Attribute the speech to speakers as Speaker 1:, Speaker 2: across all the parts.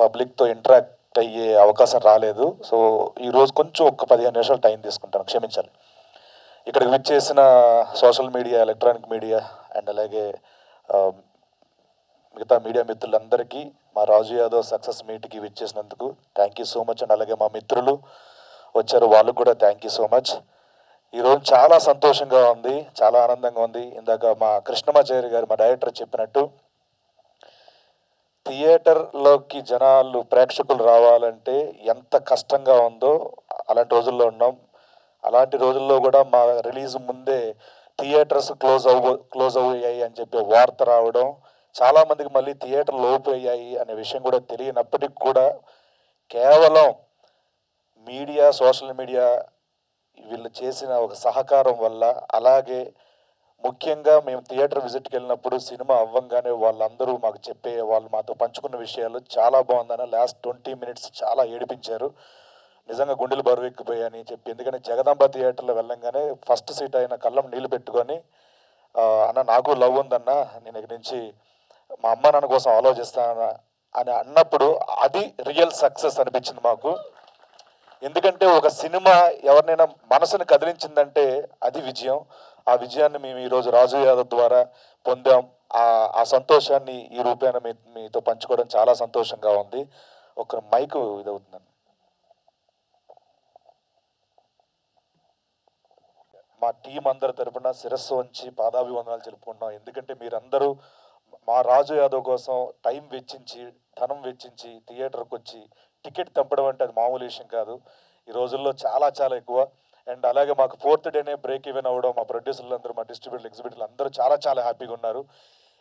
Speaker 1: పబ్లిక్తో interact అయ్యే అవకాశం రాలేదు. సో ఈరోజు కొంచెం ఒక పదిహేను నిమిషాలు టైం తీసుకుంటాను క్షమించాలి. ఇక్కడికి విచ్చేసిన social media electronic media and అలాగే మిగతా మీడియా మిత్రులందరికీ మా రాజు యాదవ్ సక్సెస్ మీట్కి విచ్చేసినందుకు thank you so much and అలాగే మా మిత్రులు వచ్చారు వాళ్ళకు కూడా థ్యాంక్ యూ సో మచ్ ఈరోజు చాలా సంతోషంగా ఉంది చాలా ఆనందంగా ఉంది. ఇందాక మా కృష్ణమాచారి గారు మా డైరెక్టర్ చెప్పినట్టు థియేటర్లోకి జనాలు ప్రేక్షకులు రావాలంటే ఎంత కష్టంగా ఉందో అలాంటి రోజుల్లో ఉన్నాం. అలాంటి రోజుల్లో కూడా మా రిలీజ్ ముందే థియేటర్స్ క్లోజ్ అవ్వ క్లోజ్ అయ్యాయి అని చెప్పి వార్త రావడం చాలా మందికి మళ్ళీ థియేటర్లు ఓపెన్ అయ్యాయి అనే విషయం కూడా తెలియనప్పటికి కూడా కేవలం మీడియా సోషల్ మీడియా వీళ్ళు చేసిన ఒక సహకారం వల్ల అలాగే ముఖ్యంగా మేము థియేటర్ విజిట్కి వెళ్ళినప్పుడు సినిమా అవ్వంగానే వాళ్ళందరూ మాకు చెప్పే వాళ్ళు మాతో పంచుకున్న విషయాలు చాలా బాగుందని లాస్ట్ ట్వంటీ మినిట్స్ చాలా ఏడిపించారు. నిజంగా గుండెలు బరువెక్కిపోయాయని చెప్పి. ఎందుకంటే జగదాంబ థియేటర్లో వెళ్ళంగానే ఫస్ట్ సీట్ అయిన కళ్ళం నీళ్ళు పెట్టుకొని అన్న నాకు లవ్ ఉందన్న నేను ఇక్కడి నుంచి మా అమ్మ నాన్న కోసం ఆలోచిస్తాను అని అన్నప్పుడు అది రియల్ సక్సెస్ అనిపించింది మాకు. ఎందుకంటే ఒక సినిమా ఎవరినైనా మనసుని కదిలించిందంటే అది విజయం. ఆ విజయాన్ని మేము ఈరోజు రాజు యాదవ్ ద్వారా పొందాం. ఆ ఆ సంతోషాన్ని ఈ రూపేణ మీ మీతో పంచుకోవడం చాలా సంతోషంగా ఉంది. ఒక మైక్ ఇదవుతుందండి. మా టీం అందరి తరపున శిరస్సు వంచి పాదాభివందనాలు జరుపుకుంటున్నాం ఎందుకంటే మీరందరూ మా రాజు యాదవ్ కోసం టైం వెచ్చించి ధనం వెచ్చించి థియేటర్కి వచ్చి టికెట్ తెంపడం అంటే అది మామూలు విషయం కాదు. ఈ రోజుల్లో చాలా చాలా ఎక్కువ. అండ్ అలాగే మాకు ఫోర్త్ డేనే బ్రేక్ ఈవెన్ అవ్వడం మా ప్రొడ్యూసర్లు అందరూ మా డిస్ట్రిబ్యూటర్లు ఎగ్జిబ్యూటర్లు అందరూ చాలా చాలా హ్యాపీగా ఉన్నారు.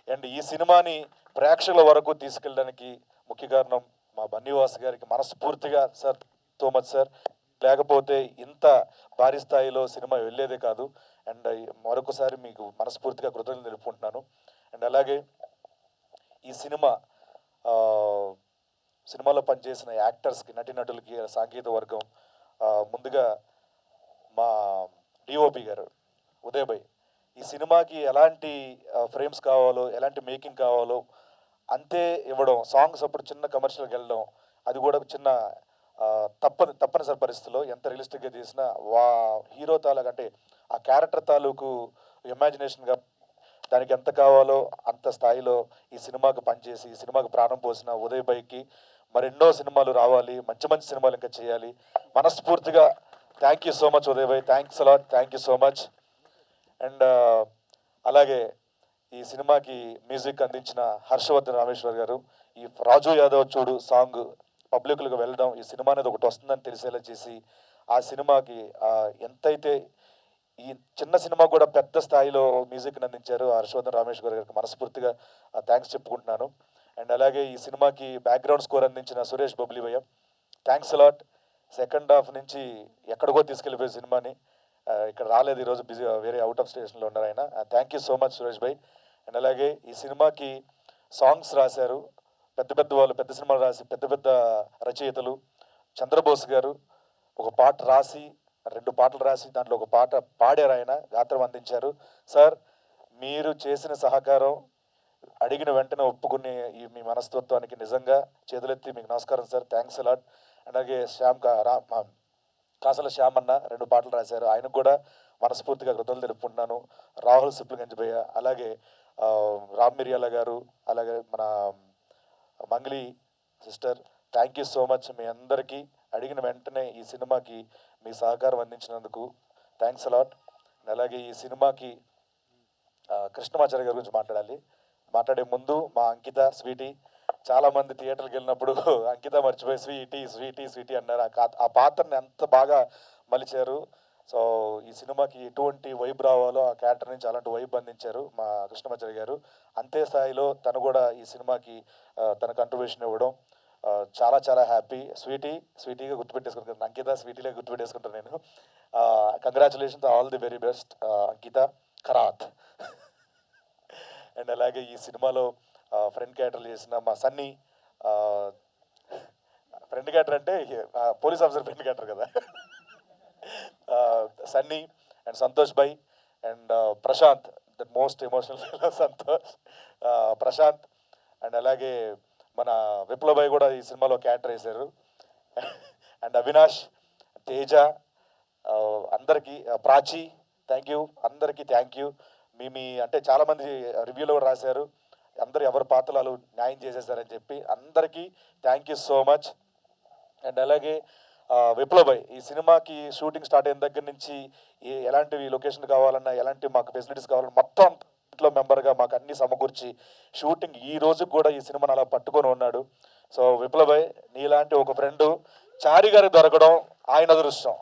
Speaker 1: అండ్ ఈ సినిమాని ప్రేక్షకుల వరకు తీసుకెళ్ళడానికి ముఖ్య కారణం మా బన్నీవాస్ గారికి మనస్ఫూర్తిగా సార్ సో మచ్ సార్. లేకపోతే ఇంత భారీ స్థాయిలో సినిమా వెళ్ళేదే కాదు. అండ్ మరొకసారి మీకు మనస్ఫూర్తిగా కృతజ్ఞతలు తెలుపుకుంటున్నాను. అండ్ అలాగే ఈ సినిమా సినిమాలో పనిచేసిన యాక్టర్స్కి నటీనటులకి సాంకేతిక వర్గం ముందుగా మా డిఓపి గారు ఉదయ్ భాయ్ ఈ సినిమాకి ఎలాంటి ఫ్రేమ్స్ కావాలో ఎలాంటి మేకింగ్ కావాలో అంతే ఇవ్వడం సాంగ్స్ అప్పుడు చిన్న కమర్షియల్కి వెళ్ళడం అది కూడా చిన్న తప్పని తప్పనిసరి పరిస్థితిలో ఎంత రియలిస్టిక్గా చేసినా వా హీరో తాలూకు అంటే ఆ క్యారెక్టర్ తాలూకు ఇమాజినేషన్గా దానికి ఎంత కావాలో అంత స్థాయిలో ఈ సినిమాకి పనిచేసి ఈ సినిమాకి ప్రాణం పోసిన ఉదయ్ బైకి మరెన్నో సినిమాలు రావాలి మంచి మంచి సినిమాలు ఇంకా చేయాలి. మనస్ఫూర్తిగా thank you so much Uday bhai thanks a lot thank you so much and అలాగే ఈ సినిమాకి మ్యూజిక్ అందించిన హర్షవర్ధన్ రామేశ్వర్ గారు ఈ రాజు యాదవ్ చూడు సాంగ్ పబ్లిక్లకు వెళ్ళడం ఈ సినిమా అనేది ఒకటి వస్తుందని తెలిసేలా చేసి ఆ సినిమాకి ఎంతైతే ఈ చిన్న సినిమా కూడా పెద్ద స్థాయిలో మ్యూజిక్ని అందించారు హర్షవర్ధన్ రామేశ్వర్ గారికి మనస్ఫూర్తిగా థ్యాంక్స్ చెప్పుకుంటున్నాను. అండ్ అలాగే ఈ సినిమాకి బ్యాక్గ్రౌండ్ స్కోర్ అందించిన సురేష్ బబ్లీ భయ్య. థ్యాంక్స్ అలాట్ సెకండ్ హాఫ్ నుంచి ఎక్కడికో తీసుకెళ్ళిపోయే సినిమాని ఇక్కడ రాలేదు ఈరోజు బిజీ వేరే అవుట్ ఆఫ్ స్టేషన్లో ఉన్నారు ఆయన. Thank you so much Suresh bhai. And అలాగే ఈ సినిమాకి సాంగ్స్ రాశారు. పెద్ద పెద్ద వాళ్ళు పెద్ద సినిమాలు రాసి పెద్ద పెద్ద రచయితలు. చంద్రబోస్ గారు ఒక పాట రాసి రెండు పాటలు రాసి దాంట్లో ఒక పాట పాడారు ఆయన గాత్రం అందించారు. సార్ మీరు చేసిన సహకారం అడిగిన వెంటనే ఒప్పుకుని ఈ మీ మనస్తత్వానికి నిజంగా చేతులెత్తి మీకు నమస్కారం సార్. థ్యాంక్స్ అలాట్ అలాగే శ్యామ్ కా రా కాసల శ్యామ్ అన్న రెండు పాటలు రాశారు. ఆయనకు కూడా మనస్ఫూర్తిగా కృతజ్ఞతలు తెలుపుకుంటున్నాను. రాహుల్ సిప్లగంజ్బయ్య అలాగే రామ్ మిరియాల గారు అలాగే మన Mangli sister thank you so much మీ అందరికీ అడిగిన వెంటనే ఈ సినిమాకి మీ సహకారం అందించినందుకు థ్యాంక్స్ అలాట్ అలాగే ఈ సినిమాకి కృష్ణమాచార్య గారి గురించి మాట్లాడాలి. మాట్లాడే ముందు మా అంకిత స్వీటీ చాలా మంది థియేటర్కి వెళ్ళినప్పుడు అంకిత మర్చిపోయి స్వీటీ స్వీటీ స్వీటీ అన్నారు. ఆ ఆ పాత్రని ఎంత బాగా మలిచారు. సో ఈ సినిమాకి ఎటువంటి వైబ్ రావాలో ఆ క్యారెక్టర్ నుంచి అలాంటి వైబ్ అందించారు మా కృష్ణమాచార్య గారు. అంతే స్థాయిలో తను కూడా ఈ సినిమాకి తన కంట్రిబ్యూషన్ ఇవ్వడం చాలా చాలా హ్యాపీ స్వీటీ స్వీటీగా గుర్తుపెట్టేసుకుంటాను. అంకిత స్వీటీగా గుర్తుపెట్టేసుకుంటాను నేను. Congratulations all the very best Ankita. Kharat. And అలాగే ఈ సినిమాలో ఫ్రెండ్ క్యారెక్టర్లు చేసిన మా సన్నీ ఫ్రెండ్ క్యారెక్టర్ అంటే పోలీస్ ఆఫీసర్ ఫ్రెండ్ క్యారెక్టర్ కదా. Sunny and Santosh bhai and Prashant the most emotional Santosh Prashant and అలాగే మన విప్లబాయ్ కూడా ఈ సినిమాలో క్యారెక్టర్ వేశారు అండ్ అవినాష్ తేజ అందరికీ ప్రాచి థ్యాంక్ యూ అందరికీ థ్యాంక్ యూ మీ మీ అంటే చాలామంది రివ్యూలో కూడా రాశారు. అందరు ఎవరి పాత్రలు న్యాయం చేసేసారని చెప్పి అందరికీ thank you so much and అలాగే ఆ, ఈ సినిమాకి షూటింగ్ స్టార్ట్ అయిన దగ్గర నుంచి ఏ ఎలాంటివి లొకేషన్ కావాలన్నా ఎలాంటి మాకు ఫెసిలిటీస్ కావాలన్నా మొత్తం ఇంట్లో మెంబర్గా మాకు అన్ని సమకూర్చి షూటింగ్ ఈ రోజు కూడా ఈ సినిమాను అలా పట్టుకొని ఉన్నాడు. సో విప్లబాయ్ నీలాంటి ఒక ఫ్రెండ్ చారి గారికి దొరకడం ఆయన అదృష్టం.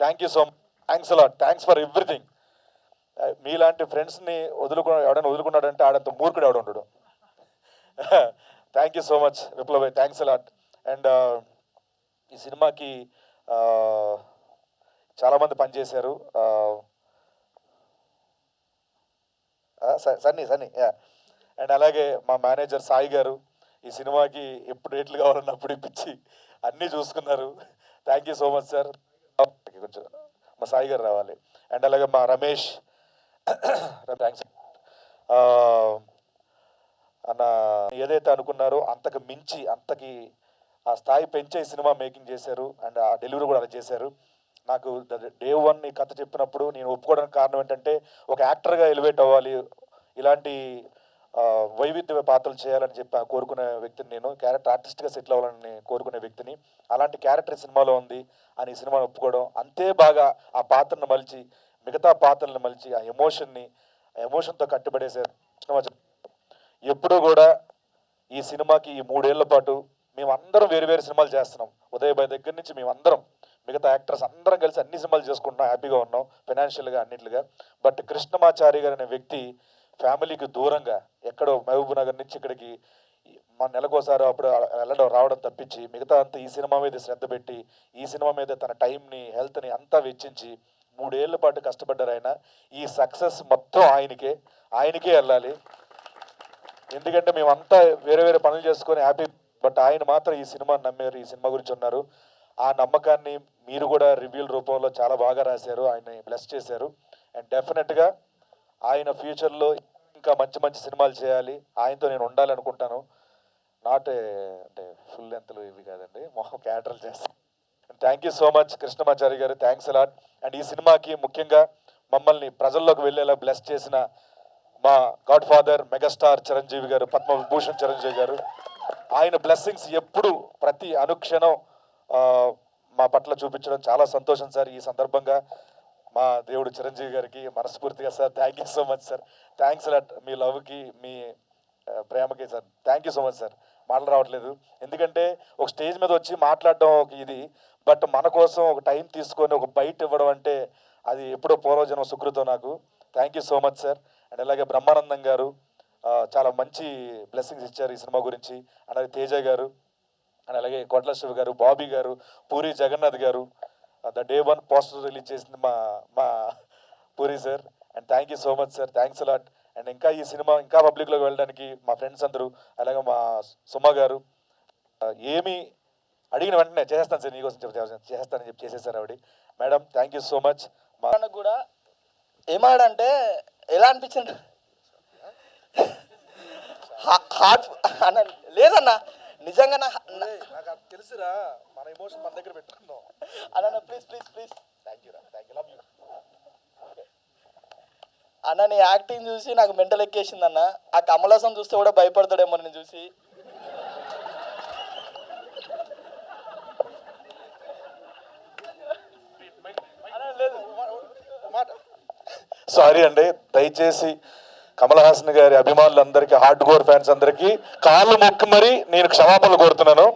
Speaker 1: Thank you so much thanks a lot thanks for everything మీలాంటి ఫ్రెండ్స్ని వదులుకు ఎవడైనా వదులుకున్నాడంటే ఆడంత మూర్ఖుడు ఎవడ ఉండడు thank you so much Viplabhai thanks a lot and ఈ సినిమాకి చాలామంది పనిచేశారు. సన్నీ సన్నీ యా అండ్ అలాగే మా మేనేజర్ సాయి గారు ఈ సినిమాకి ఎప్పుడు రేట్లు కావాలన్నప్పుడు ఇప్పించి అన్నీ చూసుకున్నారు. Thank you so much sir కొంచెం మా సాయి గారు రావాలి. అండ్ అలాగే మా రమేష్ థ్యాంక్స్ uh, అన్న ఏదైతే అనుకున్నారో అంతకు మించి అంతకి ఆ స్థాయి పెంచే సినిమా మేకింగ్ చేశారు అండ్ ఆ డెలివరీ కూడా అలా చేశారు. నాకు డే వన్ ఈ కథ చెప్పినప్పుడు నేను ఒప్పుకోవడానికి కారణం ఏంటంటే ఒక యాక్టర్గా ఎలివేట్ అవ్వాలి ఇలాంటి uh, వైవిధ్య పాత్రలు చేయాలని చెప్పి కోరుకునే వ్యక్తిని నేను క్యారెక్టర్ ఆర్టిస్ట్గా సెటిల్ అవ్వాలని కోరుకునే వ్యక్తిని అలాంటి క్యారెక్టర్ సినిమాలో ఉంది అని ఈ సినిమాను ఒప్పుకోవడం అంతే బాగా ఆ పాత్రను మలిచి మిగతా పాత్రలను మలిచి ఆ ఎమోషన్ని ఆ ఎమోషన్తో కట్టుబడేసారు సినిమా ఎప్పుడూ కూడా ఈ సినిమాకి ఈ మూడేళ్ళ పాటు మేము అందరం వేరు వేరు సినిమాలు చేస్తున్నాం. ఉదయ్ దగ్గర నుంచి మేము అందరం మిగతా యాక్టర్స్ అందరం కలిసి అన్ని సినిమాలు చేసుకుంటున్నాం హ్యాపీగా ఉన్నాం ఫైనాన్షియల్గా అన్నిట్లుగా. బట్ కృష్ణమాచారి గారు అనే వ్యక్తి ఫ్యామిలీకి దూరంగా ఎక్కడో మహబూబ్ నగర్ నుంచి ఇక్కడికి మా నెలకోసారి అప్పుడు వెళ్ళడం రావడం తప్పించి మిగతా అంతా ఈ సినిమా మీద శ్రద్ధ పెట్టి ఈ సినిమా మీద తన టైంని హెల్త్ని అంతా వెచ్చించి మూడేళ్ళ పాటు కష్టపడ్డారు ఆయన. ఈ సక్సెస్ మొత్తం ఆయనకే. ఆయనకే వెళ్ళాలి. ఎందుకంటే మేమంతా వేరే వేరే పనులు చేసుకొని హ్యాపీ బట్ ఆయన మాత్రం ఈ సినిమా నమ్మారు ఈ సినిమా గురించి ఉన్నారు. ఆ నమ్మకాన్ని మీరు కూడా రివ్యూల రూపంలో చాలా బాగా రాశారు. ఆయన్ని బ్లెస్ చేశారు. అండ్ డెఫినెట్గా ఆయన ఫ్యూచర్లో ఇంకా మంచి మంచి సినిమాలు చేయాలి. ఆయనతో నేను ఉండాలనుకుంటాను. నాట్ అంటే ఫుల్ లెంత్లు ఇవి కాదండి. మొహం క్యారెక్టర్లు చేస్తాను thank you so much Krishnamachari garu. Thanks a lot and ఈ సినిమాకి ముఖ్యంగా మమ్మల్ని ప్రజల్లోకి వెళ్ళేలా బ్లెస్ చేసిన మా గాడ్ ఫాదర్ మెగాస్టార్ చిరంజీవి గారు పద్మవిభూషణ్ చిరంజీవి గారు. ఆయన బ్లెస్సింగ్స్ ఎప్పుడు ప్రతి అనుక్షణం మా పట్ల చూపించడం చాలా సంతోషం సార్. ఈ సందర్భంగా మా దేవుడు చిరంజీవి గారికి మనస్ఫూర్తిగా sir. Thank you so much sir thanks a lot మీ లవ్కి మీ ప్రేమకి sir. Thank you so much sir మాటలు రావట్లేదు. ఎందుకంటే ఒక స్టేజ్ మీద వచ్చి మాట్లాడడం ఒక ఇది. బట్ మన కోసం ఒక టైం తీసుకొని ఒక బయట ఇవ్వడం అంటే అది ఎప్పుడో పూర్వజనం సుకృతం నాకు. Thank you so much sir and అలాగే బ్రహ్మానందం గారు చాలా మంచి బ్లెస్సింగ్స్ ఇచ్చారు ఈ సినిమా గురించి. అండ్ అలాగే తేజ గారు అండ్ అలాగే కోట్ల శివ గారు Bobby garu Puri Jagannath garu the day one poster release చేసింది మా మా Puri sir and thank you so much sir thanks a lot and ఇంకా ఈ సినిమా ఇంకా పబ్లిక్లోకి వెళ్ళడానికి మా ఫ్రెండ్స్ అందరూ అలాగే మా సుమ గారు ఏమి అడిగిన వెంటనే చేసేస్తాను సార్ నీకోసం చెప్పి చేస్తానని చెప్పి చేసేసారు ఆవిడ. Madam thank you so much మా
Speaker 2: మనకు కూడా ఏమాడంటే ఎలా అనిపించింది హార్ట్ అన్న లేదన్న నిజంగా
Speaker 1: నాకు తెలుసురా మన ఎమోషన్ మన దగ్గర పెట్టుకుందాం.
Speaker 2: అన్న please please please
Speaker 1: thank you రా థ్యాంక్ యూ లవ్ యూ
Speaker 2: అన్న నీ యాక్టింగ్ చూసి నాకు మెంటల్ ఎక్కేసింది అన్న. ఆ కమలాసం చూస్తే కూడా భయపడతాడేమో నేను చూసి.
Speaker 1: సారీ అండి దయచేసి కమల్ హాసన్ గారి అభిమానులందరికీ హార్డ్ కోర్ ఫ్యాన్స్ అందరికీ కాళ్ళు మొక్కి మరి నేను క్షమాపణలు కోరుతున్నాను.